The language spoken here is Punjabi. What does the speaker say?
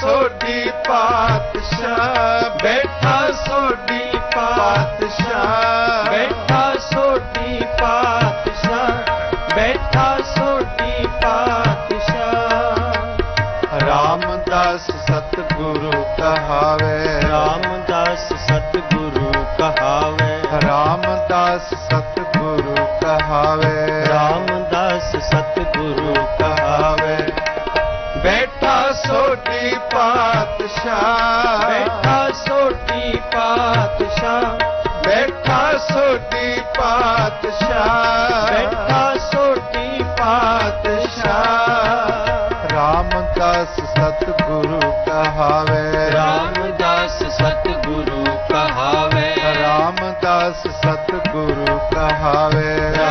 ਸੋਢੀ ਪਾਤਸ਼ਾਹ ਬੈਠਾ ਸੋਢੀ ਪਾਤਸ਼ਾਹ ਬੈਠਾ ਸੋਢੀ ਪਾਤਸ਼ਾਹ ਬੈਠਾ ਸੋਢੀ ਪਾਤਸ਼ਾਹ। ਰਾਮਦਾਸ ਸਤਿਗੁਰੂ ਕਹਾਵੇ। ਰਾਮਦਾਸ ਸਤਿਗੁਰੂ ਕਹਾਵੇ। ਰਾਮਦਾਸ ਸਤਿਗੁਰੂ ਕਹਾਵੇ। ਬੈਠਾ ਸੋਟੀ ਪਾਤਸ਼ਾਹ। ਬੈਠਾ ਸੋਟੀ ਪਾਤਸ਼ਾਹ। ਬੈਠਾ ਸੋਟੀ ਪਾਤਸ਼ਾਹ। ਬੈਠਾ ਸੋਟੀ ਪਾਤਸ਼ਾਹ। ਰਾਮਦਾਸ ਸਤਿਗੁਰੂ ਕਹਾਵੇ। ਰਾਮਦਾਸ ਸਤਿਗੁਰੂ ਕਹਾਵੇ। ਰਾਮਦਾਸ ਸਤਿਗੁਰੂ ਕਹਾਵੇ।